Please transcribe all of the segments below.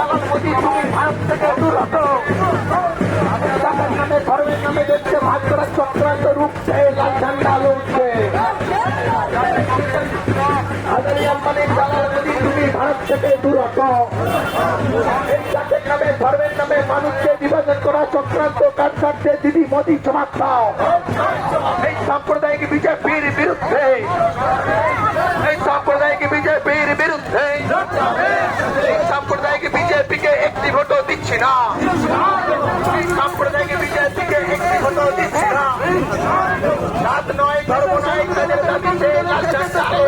জামাত মোদী তুমি ভারত থেকে দূর হতো জামাত নামে ধর্মের নামে দেখছে ভাগ করার চক্রান্ত রূপছে লাল ঝান্ডা লড়ছে আদানি আম্বানির জামাত মোদী দিদি মোদী এই সাম্প্রদায়িক বিজেপির বিরুদ্ধে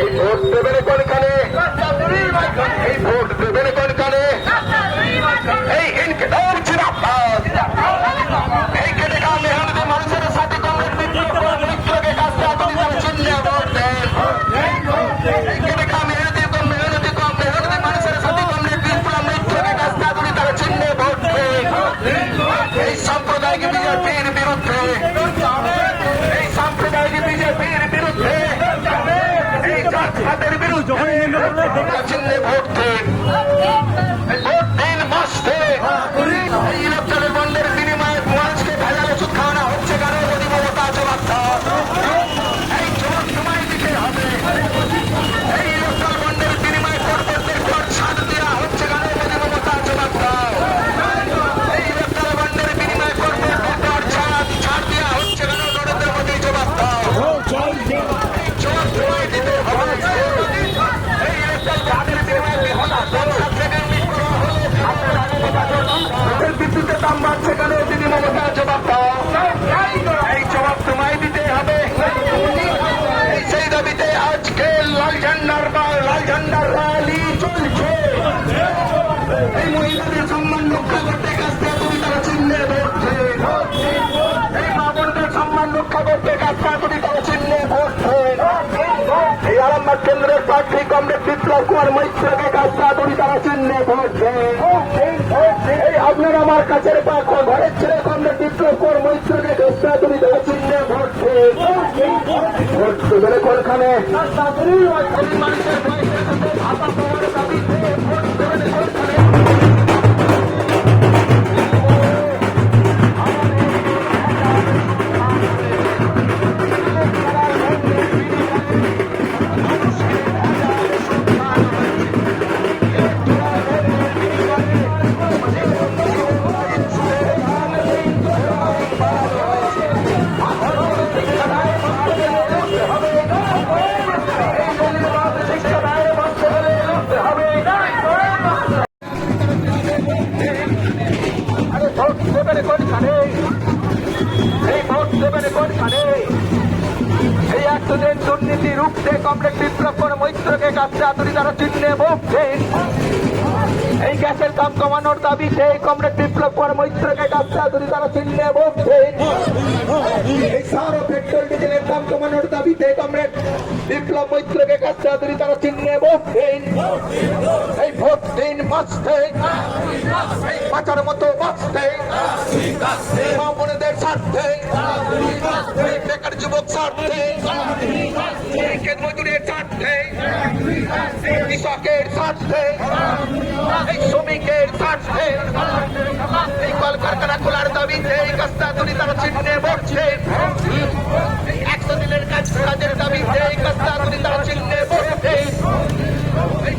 এই ভোট দেবেন কোনখানে? এই ভোট দেবেন কোনখানে? এই ইনকিলাব জিন্দাবাদ। এই কেটে কালে মিত্রকে তারা চিহ্নে ভোট। দেন মেহনতি মানুষের সাথে কংগ্রেস বিপ্লব মিত্রকে কাজটা তুমি তারা চিহ্নে ভোট। দেন এই সাম্প্রদায়িক বিজেপির বিরুদ্ধে এই জাতপাতের বিরুদ্ধে চিহ্নে ভোট দেন ভোট দিন ঝান্ডার বা লাল ঝান্ডার চলছে। এই মহিলাদের সম্মান রক্ষা করতে তুমি তারা চিহ্নে এই মা বোনদের সম্মান রক্ষা করতে তুমি তারা চিহ্নে কেন্দ্রের প্রার্থী কমরেড বিপ্লব কুমার মৈত্রকে কাজটা তুমি তারা চিহ্নে আপনার আমার কাছের পাক ঘরের ছেলে কমরেড বিপ্লব কুমার মৈত্রকে কাজটা তুমি দেবে কোনখানে রুখতে কমপ্লেক্স বিপ্লব করে মৈত্রকে কাছে আতুরি তারা চিহ্নে দিন এই গ্যাসের দাম কমানোর দাবিতে কমরেড বিপ্লব করে মৈত্রকে কাছে আতুরি তারা চিহ্নে ভোট এই সার পেট্রোল ডিজেলের দাম কমানোর দাবিতে কমরেড বিপ্লব মৈত্রকে কাছে আতুরি তারা চিহ্নে দিন এই ভোট দিন বাঁচতে, এই বাঁচার মতো বাঁচতে মা বোনেদের স্বার্থে বেকার যুবক স্বার্থে কৃষকের স্বার্থে এই শ্রমিকের স্বার্থে এই কারখানা খোলার দাবিতে এই কাজটা তুমি তারা চিহ্নে ভোটছে একশো দিনের কাজ, কাজের দাবিতে এই কাজটা তুমি তারা চিহ্নে ভোটছে এই